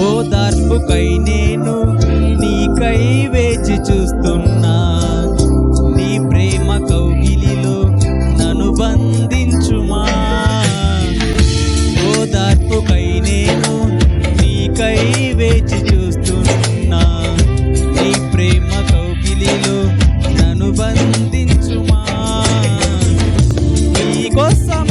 ఓదార్పుకై నేను నీకై వేచి చూస్తున్నా. నీ ప్రేమ కౌగిలిలో నన్ను బంధించుమా. ఓదార్పుకై నేను నీకై వేచి చూస్తున్నా. నీ ప్రేమ కౌగిలిలో నన్ను బంధించుమా. నీకోసం